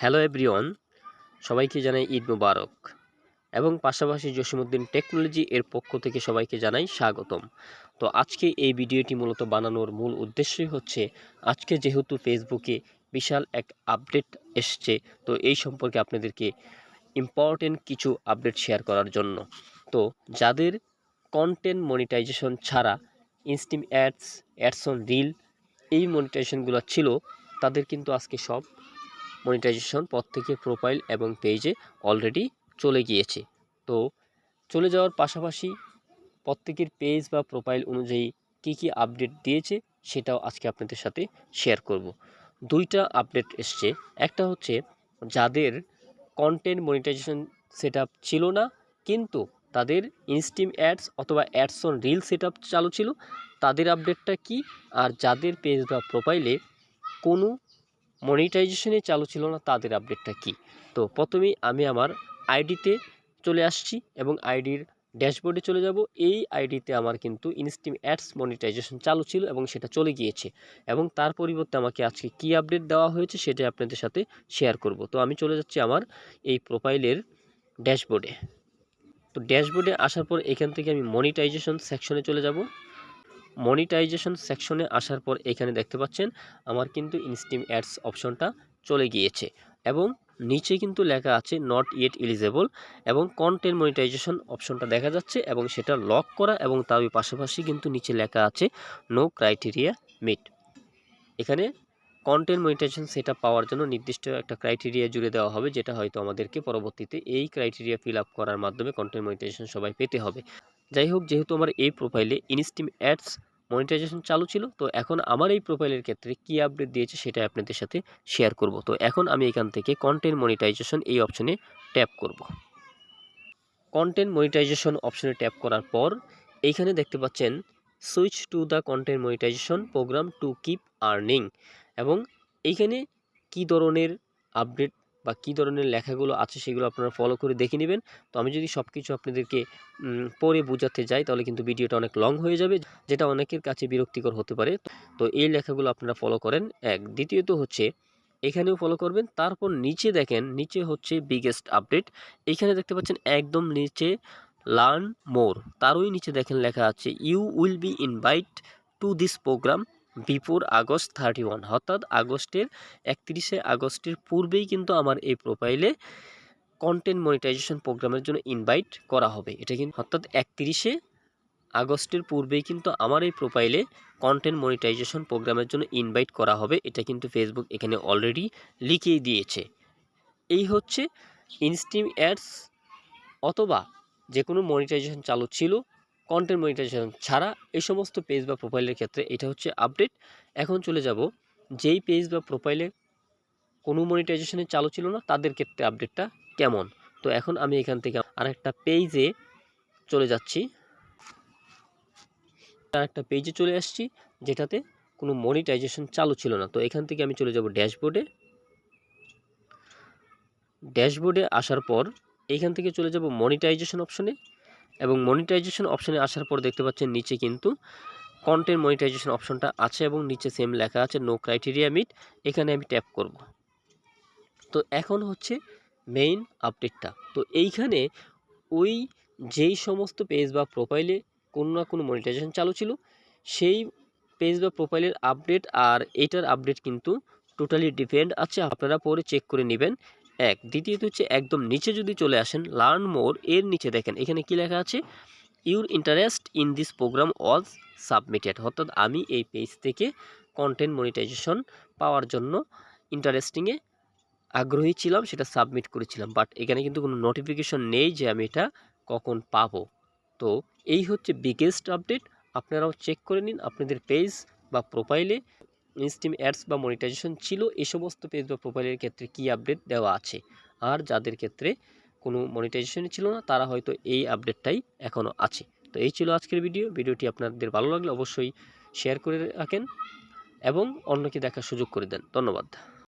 Hello everyone, সবাইকে জানাই ঈদ মুবারক। এবং পাশাপাশি জসিমুদ্দিন টেকনোলজি এর পক্ষ থেকে সবাইকে জানাই স্বাগতম। তো আজকে এই ভিডিওটি মূলত বানানোর মূল উদ্দেশ্যই হচ্ছে, আজকে যেহেতু ফেসবুকে বিশাল এক আপডেট এসছে, তো এই সম্পর্কে আপনাদেরকে ইম্পর্টেন্ট কিছু আপডেট শেয়ার করার জন্য। তো যাদের কন্টেন্ট মনিটাইজেশন ছাড়া instream ads ads on reel এই মনিটাইজেশনগুলো ছিল, তাদের কিন্তু আজকে সব মনিটাইজেশন প্রত্যেকের প্রোফাইল এবং পেজে অলরেডি চলে গিয়েছে। তো চলে যাওয়ার পাশাপাশি প্রত্যেকের পেজ বা প্রোফাইল অনুযায়ী কি কি আপডেট দিয়েছে সেটাও আজকে আপনাদের সাথে শেয়ার করব। দুইটা আপডেট এসছে। একটা হচ্ছে যাদের কন্টেন্ট মনিটাইজেশন সেট ছিল না, কিন্তু তাদের ইনস্টিম অ্যাডস অথবা অ্যাডস অন রিল সেট চালু ছিল, তাদের আপডেটটা কি? আর যাদের পেজ বা প্রোফাইলে কোনো মনিটাইজেশনে চালু ছিল না, তাদের আপডেটটা কি? তো প্রথমেই আমি আমার আইডিতে চলে আসছি এবং আইডির ড্যাশবোর্ডে চলে যাব। এই আইডিতে আমার কিন্তু ইনস্টিম অ্যাডস মনিটাইজেশন চালু ছিল এবং সেটা চলে গিয়েছে এবং তার পরিবর্তে আমাকে আজকে কি আপডেট দেওয়া হয়েছে সেটা আপনাদের সাথে শেয়ার করব। তো আমি চলে যাচ্ছি আমার এই প্রোফাইলের ড্যাশবোর্ডে। তো ড্যাশবোর্ডে আসার পর এখান থেকে আমি মনিটাইজেশন সেকশনে চলে যাব। মনিটাইজেশন সেকশনে আসার পর এখানে দেখতে পাচ্ছেন আমার কিন্তু ইনস্টিম অ্যাডস অপশনটা চলে গিয়েছে এবং নিচে কিন্তু লেখা আছে নট ইয়েট এলিজেবল এবং কন্টেন্ট মনিটাইজেশন অপশনটা দেখা যাচ্ছে এবং সেটা লক করা এবং তার পাশাপাশি কিন্তু নিচে লেখা আছে নো ক্রাইটেরিয়া মিট। এখানে কন্টেন্ট মনিটাইজেশন সেটা পাওয়ার জন্য নির্দিষ্ট একটা ক্রাইটেরিয়া জুড়ে দেওয়া হবে যেটা হয়তো আমাদেরকে পরবর্তীতে এই ক্রাইটেরিয়া ফিল আপ করার মাধ্যমে কন্টেন্ট মনিটাইজেশন সবাই পেতে হবে। যাই হোক যেহেতু আমার এই প্রোফাইলে ইনস্টিম অ্যাডস মনিটাইজেশন চালু ছিল, তো এখন আমার এই প্রোফাইলের ক্ষেত্রে কি আপডেট দিয়েছে সেটা আপনাদের সাথে শেয়ার করব। তো এখন আমি এখান থেকে কন্টেন্ট মনিটাইজেশন এই অপশনে ট্যাপ করব। কন্টেন্ট মনিটাইজেশন অপশনে ট্যাপ করার পর, এইখানে দেখতে পাচ্ছেন switch to the content monetisation programme to keep earning এবং এইখানে কি ধরনের আপডেট বা কী ধরনের লেখাগুলো আছে সেগুলো আপনারা ফলো করে দেখে নেবেন। তো আমি যদি সব কিছু আপনাদেরকে পরে বোঝাতে যাই, তাহলে কিন্তু ভিডিওটা অনেক লং হয়ে যাবে, যেটা অনেকের কাছে বিরক্তিকর হতে পারে। তো এই লেখাগুলো আপনারা ফলো করেন। এক, দ্বিতীয়ত হচ্ছে, এখানেও ফলো করবেন। তারপর নিচে দেখেন, নিচে হচ্ছে বিগেস্ট আপডেট এখানে দেখতে পাচ্ছেন একদম নিচে লার্ন মোর তারই নিচে দেখেন লেখা আছে you will be invite to this programme before August thirty one অর্থাৎ আগস্টের একত্রিশে আগস্টের পূর্বেই কিন্তু আমার এই প্রোফাইলে কন্টেন্ট মনিটাইজেশন প্রোগ্রামের জন্য ইনভাইট করা হবে। এটা কিন্তু, অর্থাৎ একত্রিশে আগস্টের পূর্বেই কিন্তু আমার এই প্রোফাইলে কন্টেন্ট মনিটাইজেশন প্রোগ্রামের জন্য ইনভাইট করা হবে। এটা কিন্তু ফেসবুক এখানে অলরেডি লিখেই দিয়েছে। এই হচ্ছে ইনস্টিম অ্যাডস অথবা যে কোনো মনিটাইজেশন চালু ছিল কন্টেন্ট মনিটাইজেশন ছাড়া এই সমস্ত পেজ বা প্রোফাইলের ক্ষেত্রে এটা হচ্ছে আপডেট এখন চলে যাব, যেই পেজ বা প্রোফাইলে কোনো মনিটাইজেশনে চালু ছিল না, তাদের ক্ষেত্রে আপডেটটা কেমন? তো এখন আমি এখান থেকে আরেকটা পেজে চলে যাচ্ছি। আরেকটা পেজে চলে আসছি, যেটাতে কোনো মনিটাইজেশন চালু ছিল না। তো এখান থেকে আমি চলে যাব ড্যাশবোর্ডে ড্যাশবোর্ডে আসার পর এখান থেকে চলে যাব মনিটাইজেশন অপশনে এবং মনিটাইজেশন অপশানে আসার পর দেখতে পাচ্ছেন নিচে কিন্তু কন্টেন্ট মনিটাইজেশন অপশনটা আছে এবং নিচে সেম লেখা আছে নো ক্রাইটেরিয়া মিট এখানে আমি ট্যাপ করব। তো এখন হচ্ছে মেইন আপডেটটা তো এইখানে ওই যেই সমস্ত পেজ বা প্রোফাইলে কোনো না কোনো মনিটাইজেশন চালু ছিল, সেই পেজ বা প্রোফাইলের আপডেট আর এটার আপডেট কিন্তু টোটালি ডিপেন্ড আছে। আপনারা পরে চেক করে নেবেন। এক, দ্বিতীয়ত হচ্ছে একদম নিচে যদি চলে আসেন লার্ন মোর এর নিচে দেখেন, এখানে কি লেখা আছে? Your interest in this programme was submitted অর্থাৎ আমি এই পেজ থেকে কন্টেন্ট মনিটাইজেশন পাওয়ার জন্য ইন্টারেস্টিংয়ে আগ্রহী ছিলাম, সেটা সাবমিট করেছিলাম বাট এখানে কিন্তু কোনো নোটিফিকেশন নেই যে আমি এটা কখন পাবো। তো এই হচ্ছে বিগেস্ট আপডেট আপনারাও চেক করে নিন, আপনাদের পেজ বা প্রোফাইলে ইনস্টিম অ্যাডস বা মনিটাইজেশন ছিল, এ সমস্ত পেজ বা প্রোফাইলের ক্ষেত্রে কি আপডেট দেওয়া আছে? আর যাদের ক্ষেত্রে কোনো মনিটাইজেশন ছিল না, তারা হয়তো এই আপডেটটাই এখনও আছে। তো এই ছিল আজকের ভিডিও ভিডিওটি আপনাদের ভালো লাগলে অবশ্যই শেয়ার করে রাখেন এবং অন্যকে দেখার সুযোগ করে দেন। ধন্যবাদ।